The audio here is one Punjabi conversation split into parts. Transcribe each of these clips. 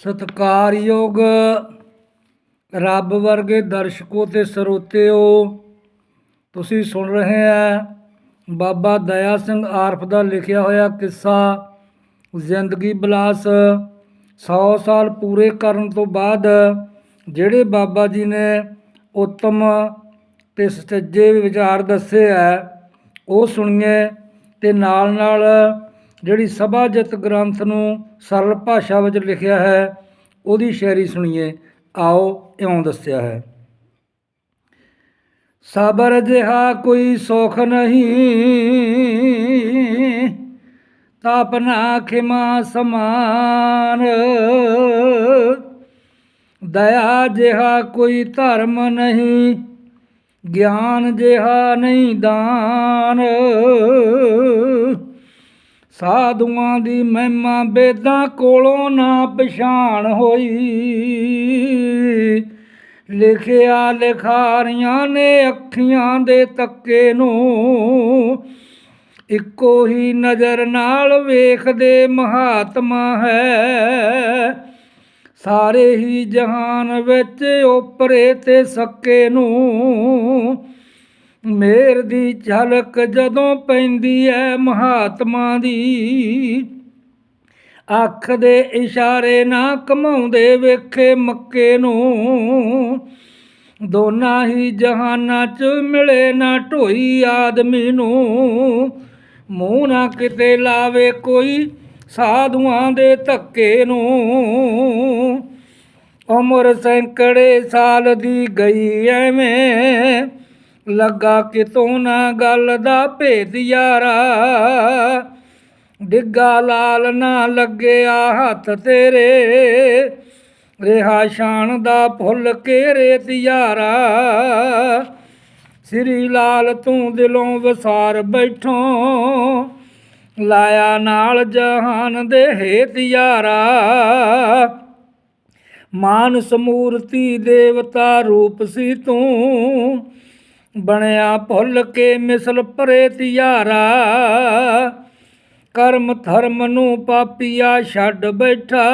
ਸਤਿਕਾਰਯੋਗ ਰੱਬ ਵਰਗੇ ਦਰਸ਼ਕੋ ਤੇ ਸਰੋਤਿਓ, ਤੁਸੀਂ ਸੁਣ ਰਹੇ ਆ ਬਾਬਾ ਦਇਆ ਸਿੰਘ ਆਰਫ ਦਾ ਲਿਖਿਆ ਹੋਇਆ ਕਿੱਸਾ, ਜ਼ਿੰਦਗੀ ਬਲਾਸ। 100 ਸਾਲ ਪੂਰੇ ਕਰਨ ਤੋਂ ਬਾਅਦ ਜਿਹੜੇ ਬਾਬਾ ਜੀ ਨੇ ਉੱਤਮ ਤੇ ਸੱਚੇ ਵਿਚਾਰ ਦੱਸੇ ਆ, ਉਹ ਸੁਣੀਏ ਤੇ ਨਾਲ ਨਾਲ ਜਿਹੜੀ ਸਭਾਜਤ ਗ੍ਰੰਥ ਨੂੰ ਸਰਲ ਭਾਸ਼ਾ ਵਿੱਚ ਲਿਖਿਆ ਹੈ, ਉਹਦੀ ਸ਼ਾਇਰੀ ਸੁਣੀਏ। ਆਓ ਇਉਂ ਦੱਸਿਆ ਹੈ। ਸਾਬਰ ਜਿਹਾ ਕੋਈ ਸੁਖ ਨਹੀਂ ਤਾਪਨਾ ਖਿਮਾ ਸਮਾਨ। ਦਇਆ ਜਿਹਾ ਕੋਈ ਧਰਮ ਨਹੀਂ, ਗਿਆਨ ਜਿਹਾ ਨਹੀਂ ਦਾਨ। ਸਾਧੂਆਂ ਦੀ ਮਹਿਮਾ ਬੇਦਾਂ ਕੋਲੋਂ ਨਾ ਪਛਾਣ ਹੋਈ। ਲਿਖਿਆ ਲਿਖਾਰੀਆਂ ਨੇ ਅੱਖੀਆਂ ਦੇ ਤੱਕੇ ਨੂੰ ਇੱਕੋ ਹੀ ਨਜ਼ਰ ਨਾਲ ਵੇਖਦੇ ਮਹਾਤਮਾ ਹੈ। ਸਾਰੇ ਹੀ ਜਹਾਨ ਵਿੱਚ ਓਪਰੇ ਤੇ ਸੱਕੇ ਨੂੰ ਮੇਰ ਦੀ ਝਲਕ ਜਦੋਂ ਪੈਂਦੀ ਹੈ ਮਹਾਤਮਾ ਦੀ। ਅੱਖ ਦੇ ਇਸ਼ਾਰੇ ਨਾ ਕਮਾਉਂਦੇ ਵੇਖੇ ਮੱਕੇ ਨੂੰ। ਦੋਨਾਂ ਹੀ ਜਹਾਨਾਂ 'ਚ ਮਿਲੇ ਨਾ ਢੋਈ ਆਦਮੀ ਨੂੰ। ਮੂੰਹ ਨਾ ਕਿਤੇ ਲਾਵੇ ਕੋਈ ਸਾਧੂਆਂ ਦੇ ਧੱਕੇ ਨੂੰ। ਉਮਰ ਸੈਂਕੜੇ ਸਾਲ ਦੀ ਗਈ ਐਵੇਂ ਲੱਗਾ ਕਿਤੋਂ ਨਾ ਗੱਲ ਦਾ ਭੇਦ ਯਾਰਾ। ਡਿੱਗਾ ਲਾਲ ਨਾ ਲੱਗਿਆ ਹੱਥ ਤੇਰੇ। ਰਿਹਾ ਸ਼ਾਨ ਦਾ ਫੁੱਲ ਕੇ ਤਿਆਰਾ। ਸ੍ਰੀ ਲਾਲ ਤੂੰ ਦਿਲੋਂ ਵਸਾਰ ਬੈਠੋ। ਲਾਇਆ ਨਾਲ ਜਹਾਨ ਦੇ ਹੇਤ ਯਾਰਾ। ਮਾਨਸ ਮੂਰਤੀ ਦੇਵਤਾ ਰੂਪ ਸੀ ਤੂੰ। ਬਣਿਆ ਭੁੱਲ ਕੇ ਮਿਸਲ ਪਰੇ ਤਿਆਰਾ। ਕਰਮ ਧਰਮ ਨੂੰ ਪਾਪੀਆ ਛੱਡ ਬੈਠਾ।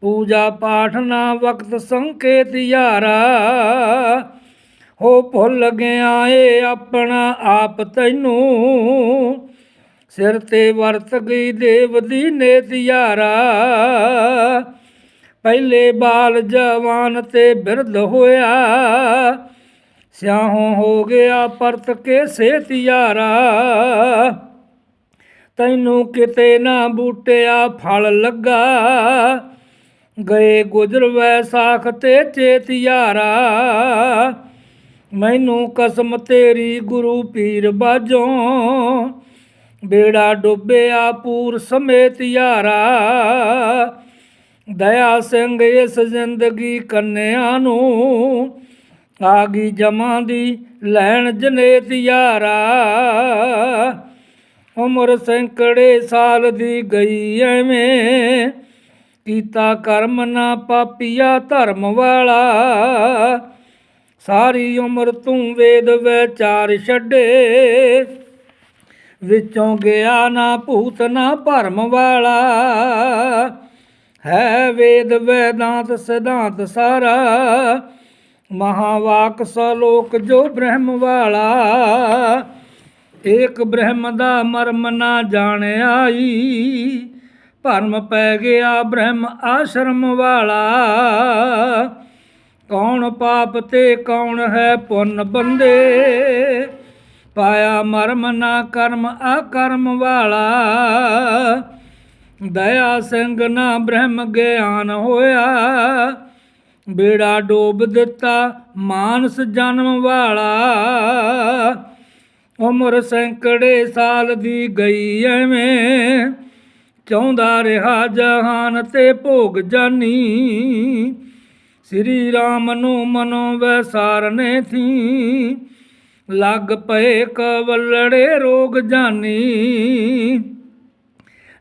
ਪੂਜਾ ਪਾਠ ਨਾ ਵਕਤ ਸੰਕੇਤ ਯਾਰਾ। ਹੋ ਭੁੱਲ ਗਿਆ ਏ ਆਪਣਾ ਆਪ ਤੈਨੂੰ। ਸਿਰ ਤੇ ਵਰਤ ਗਈ ਦੇਵ ਦੀ ਨੇਤ ਯਾਰਾ। ਪਹਿਲੇ ਬਾਲ ਜਵਾਨ ਤੇ ਬਿਰਧ ਹੋਇਆ। ਸਿਆਹੋਂ ਹੋ ਗਿਆ ਪਰਤ ਕੇ ਸੇਤ ਯਾਰਾ। ਤੈਨੂੰ ਕਿਤੇ ਨਾ ਬੂਟਿਆ ਫਲ ਲੱਗਾ। ਗਏ ਗੁਜਰ ਵੈਸਾਖ ਤੇ ਚੇਤ ਯਾਰਾ। ਮੈਨੂੰ ਕਸਮ ਤੇਰੀ ਗੁਰੂ ਪੀਰ ਬਾਜੋਂ ਬੇੜਾ ਡੁੱਬਿਆ ਪੂਰ ਸਮੇਤ ਯਾਰਾ। ਦਇਆ ਸਿੰਘ ਇਸ ਜ਼ਿੰਦਗੀ ਕੰਨਿਆਂ ਨੂੰ ਆ ਗਈ ਜਮਾਂ ਦੀ ਲੈਣ ਜਨੇਤ ਯਾਰਾ। ਉਮਰ ਸੈਂਕੜੇ ਸਾਲ ਦੀ ਗਈ ਐਵੇਂ। ਕੀਤਾ ਕਰਮ ਨਾ ਪਾਪੀਆ ਧਰਮ ਵਾਲਾ। ਸਾਰੀ ਉਮਰ ਤੂੰ ਵੇਦ ਵਿਚਾਰ ਛੱਡੇ। ਵਿੱਚੋਂ ਗਿਆ ਨਾ ਭੂਤ ਨਾ ਭਰਮ ਵਾਲਾ। ਹੈ ਵੇਦ, ਵੈਦਾਂਤ, ਸਿਧਾਂਤ ਸਾਰਾ। ਮਹਾਵਾਕ ਸਲੋਕ ਜੋ ਬ੍ਰਹਮ ਵਾਲਾ, ਏਕ ਬ੍ਰਹਮ ਦਾ ਮਰਮ ਨਾ ਜਾਣ ਆਈ ਭਰਮ ਪੈ ਗਿਆ ਬ੍ਰਹਮ ਆਸ਼ਰਮ ਵਾਲਾ, ਕੌਣ ਪਾਪ ਤੇ ਕੌਣ ਹੈ ਪੁੰਨ ਬੰਦੇ। ਪਾਇਆ ਮਰਮ ਨਾ ਕਰਮ ਆਕਰਮ ਵਾਲਾ, ਦਇਆ ਸਿੰਘ ਨਾ ਬ੍ਰਹਮ ਗਿਆਨ ਹੋਇਆ। ਬੇੜਾ ਡੋਬ ਦਿੱਤਾ, ਮਾਨਸ ਜਨਮ ਵਾਲਾ। ਉਮਰ ਸੈਂਕੜੇ ਸਾਲ ਦੀ ਗਈ ਐਵੇਂ, ਚਾਹੁੰਦਾ ਰਿਹਾ ਜਹਾਨ ਤੇ ਭੋਗ ਜਾਨੀ। ਸ੍ਰੀ ਰਾਮ ਨੂੰ ਮਨੋ ਵੈਸਾਰਨੇ ਥੀ, ਲੱਗ ਪਏ ਕਵਲੜੇ ਰੋਗ ਜਾਨੀ।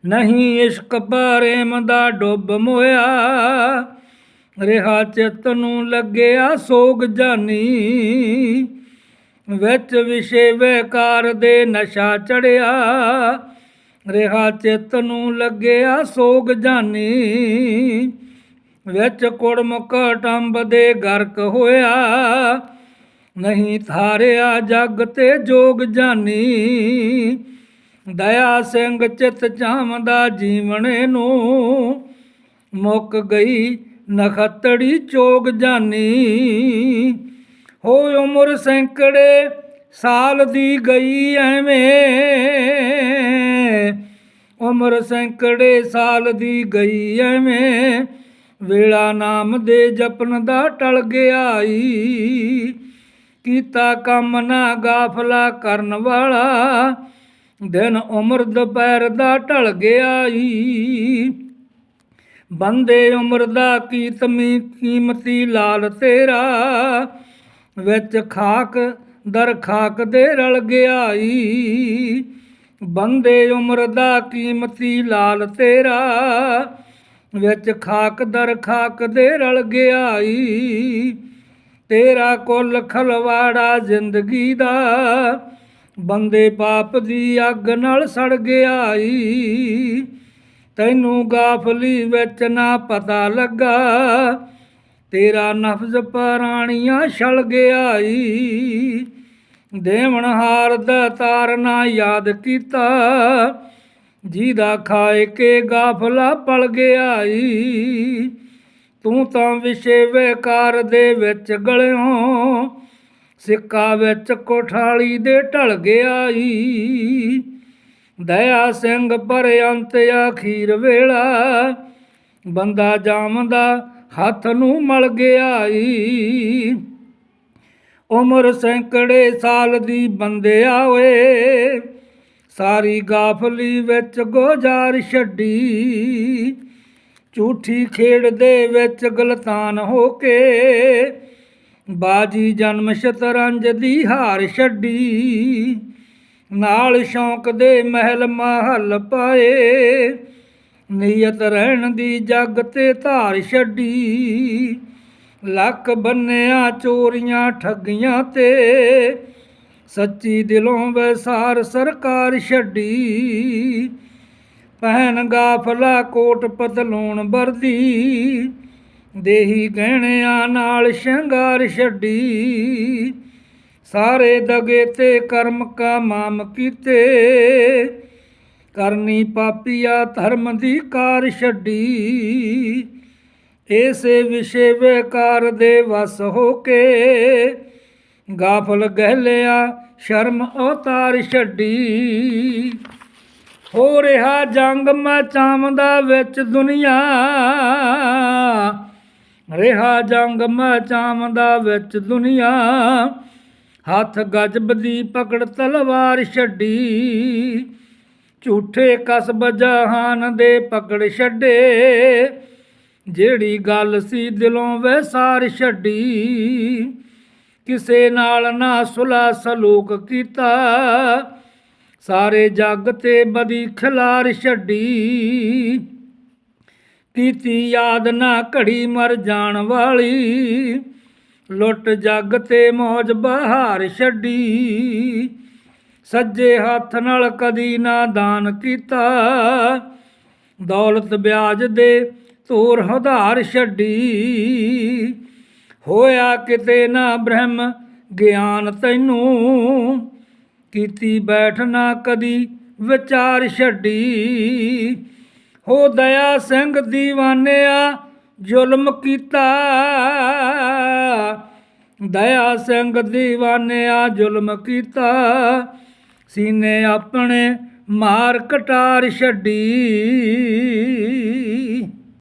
ਨਹੀਂ ਇਸ਼ਕ ਪ੍ਰੇਮ ਦਾ ਡੁੱਬ ਮੋਇਆ ਰਿਹਾ ਚਿੱਤ ਨੂੰ ਲੱਗਿਆ ਸੋਗ ਜਾਨੀ। ਵਿੱਚ ਵਿਸ਼ੇ ਵਿਕਾਰ ਦੇ ਨਸ਼ਾ ਚੜਿਆ। ਰਿਹਾ ਚਿੱਤ ਨੂੰ ਲੱਗਿਆ ਸੋਗ ਜਾਨੀ। ਵਿੱਚ ਕੁੜਮੁਕ ਟੰਬ ਦੇ ਗਰਕ ਹੋਇਆ। ਨਹੀਂ ਥਾਰਿਆ ਜਗ ਤੇ ਜੋਗ ਜਾਨੀ। ਦਇਆ ਸਿੰਘ ਚਿਤ ਚਾਮਦਾ ਜੀਵਣੇ ਨੂੰ। ਮੁੱਕ ਗਈ ਨਖਤੜੀ ਚੋਗ ਜਾਨੀ। ਹੋਏ ਉਮਰ ਸੈਂਕੜੇ ਸਾਲ ਦੀ ਗਈ ਐਵੇਂ। ਉਮਰ ਸੈਂਕੜੇ ਸਾਲ ਦੀ ਗਈ ਐਵੇਂ। ਵੇਲਾ ਨਾਮ ਦੇ ਜਪਨ ਦਾ ਟਲ ਗਿਆ ਈ। ਕੀਤਾ ਕੰਮ ਨਾ ਗਾਫਲਾ ਕਰਨ ਵਾਲਾ। ਦਿਨ ਉਮਰ ਦੁਪਹਿਰ ਦਾ ਢਲ ਗਿਆ ਈ। ਬੰਦੇ ਉਮਰ ਦਾ ਕੀਤਮੀ ਕੀਮਤੀ ਲਾਲ ਤੇਰਾ? ਵਿੱਚ ਖਾਕ, ਦਰ ਖਾਕ ਦੇ ਰਲ ਗਿਆ ਈ ਬੰਦੇ ਉਮਰ ਦਾ ਕੀਮਤੀ ਲਾਲ ਤੇਰਾ। ਵਿੱਚ ਖਾਕ, ਦਰ ਖਾਕ ਦੇ ਰਲ ਗਿਆ ਈ ਤੇਰਾ ਕੁੱਲ ਖਲਵਾੜਾ ਜ਼ਿੰਦਗੀ ਦਾ। ਬੰਦੇ ਪਾਪ ਦੀ ਅੱਗ ਨਾਲ ਸੜ ਗਿਆ ਈ ਤੈਨੂੰ ਗਾਫਲੀ ਵਿੱਚ ਨਾ ਪਤਾ ਲੱਗਾ। ਤੇਰਾ ਨਫਜ਼ ਪਰਾਣੀਆਂ ਛਲ ਗਿਆ ਈ। ਦੇਵਨ ਹਾਰ ਦਾ ਤਾਰਨਾ ਯਾਦ ਕੀਤਾ। ਜਿਹਦਾ ਖਾਏ ਕੇ ਗਾਫਲਾ ਪਲ ਗਿਆ ਈ। ਤੂੰ ਤਾਂ ਵਿਸ਼ੇ ਵੇਕਾਰ ਦੇ ਵਿੱਚ ਗਲਿਓ। ਸਿੱਕਾ ਵਿੱਚ ਕੋਠਾਲੀ ਦੇ ਢਲ ਗਿਆ ਈ। ਦਇਆ ਸਿੰਘ ਪਰ ਅੰਤ ਅਖੀਰ ਵੇਲਾ, ਬੰਦਾ ਜਾਮਦਾ ਹੱਥ ਨੂੰ ਮਲ ਗਿਆ ਈ। ਉਮਰ ਸੈਂਕੜੇ ਸਾਲ ਦੀ ਬੰਦਿਆ ਓਏ, ਸਾਰੀ ਗਾਫਲੀ ਵਿੱਚ ਗੋਜਾਰ ਛੱਡੀ। ਝੂਠੀ ਖੇਡ ਦੇ ਵਿੱਚ ਗਲਤਾਨ ਹੋ ਕੇ, ਬਾਜੀ ਜਨਮ ਸ਼ਤਰੰਜ ਦੀ ਹਾਰ ਛੱਡੀ। ਨਾਲ ਸ਼ੌਂਕ ਦੇ ਮਹਿਲ ਮਹਲ ਪਾਏ। ਨੀਅਤ ਰਹਿਣ ਦੀ ਜਗ ਤੇ ਧਾਰ ਛੱਡੀ। ਲੱਕ ਬੰਨਿਆ ਚੋਰੀਆਂ ਠੱਗੀਆਂ ਤੇ। ਸੱਚੀ ਦਿਲੋਂ ਵੈਸਾਰ ਸਰਕਾਰ ਛੱਡੀ। ਪਹਿਨ ਗਾਫਲਾ ਕੋਟ ਪਤਲੂਣ ਵਰਦੀ। ਦੇਹੀ ਗਹਿਣਿਆਂ ਨਾਲ ਸ਼ਿੰਗਾਰ ਛੱਡੀ। ਸਾਰੇ ਦਗੇ ਤੇ ਕਰਮ ਕਾ ਮਾਮ ਕੀਤੇ। ਕਰਨੀ ਪਾਪੀਆ ਧਰਮ ਦੀ ਕਾਰ ਛੱਡੀ। ਏਸੇ ਵਿਸ਼ੇ ਵੇਕਾਰ ਦੇ ਵਸ ਹੋ ਕੇ ਗਾਫਲ ਗਹਿ ਲਿਆ ਸ਼ਰਮ ਅਵਤਾਰ ਛੱਡੀ। ਹੋ ਰਿਹਾ ਜੰਗ ਮਚਾਉਂਦਾ ਵਿੱਚ ਦੁਨੀਆ। ਰਿਹਾ ਜੰਗ ਮੈਂ ਚਾਮਦਾ ਵਿੱਚ ਦੁਨੀਆ। ਹੱਥ ਗਜਬ ਦੀ ਪਕੜ ਤਲਵਾਰ ਛੱਡੀ। ਝੂਠੇ ਕਸਬ ਜਹਾਨ ਦੇ ਪਕੜ ਛੱਡੇ। ਜਿਹੜੀ ਗੱਲ ਸੀ ਦਿਲੋਂ ਵੈਸਾਰ ਛੱਡੀ। ਕਿਸੇ ਨਾਲ ਨਾ ਸੁਲਾ ਸਲੂਕ ਕੀਤਾ। ਸਾਰੇ ਜੱਗ ਤੇ ਬਦੀ ਖਿਲਾਰ ਛੱਡੀ। ਕੀਤੀ ਯਾਦ ਨਾ ਘੜੀ ਮਰ ਜਾਣ ਵਾਲੀ। ਲੁੱਟ ਜੱਗ ਤੇ ਮੌਜ ਬਹਾਰ ਛੱਡੀ। ਸੱਜੇ ਹੱਥ ਨਾਲ ਕਦੀ ਨਾ ਦਾਨ ਕੀਤਾ। ਦੌਲਤ ਵਿਆਜ ਦੇ ਧੂਰ ਹਧਾਰ ਛੱਡੀ। ਹੋਇਆ ਕਿਤੇ ਨਾ ਬ੍ਰਹਮ ਗਿਆਨ ਤੈਨੂੰ। ਕੀਤੀ ਬੈਠ ਨਾ ਕਦੀ ਵਿਚਾਰ ਛੱਡੀ। ਹੋ ਦਇਆ ਸਿੰਘ ਦੀਵਾਨਿਆ ਜ਼ੁਲਮ ਕੀਤਾ। ਦਇਆ ਸਿੰਘ ਦੀਵਾਨਿਆ ਜ਼ੁਲਮ ਕੀਤਾ। ਸੀਨੇ ਆਪਣੇ ਮਾਰ ਕਟਾਰ ਛੱਡੀ।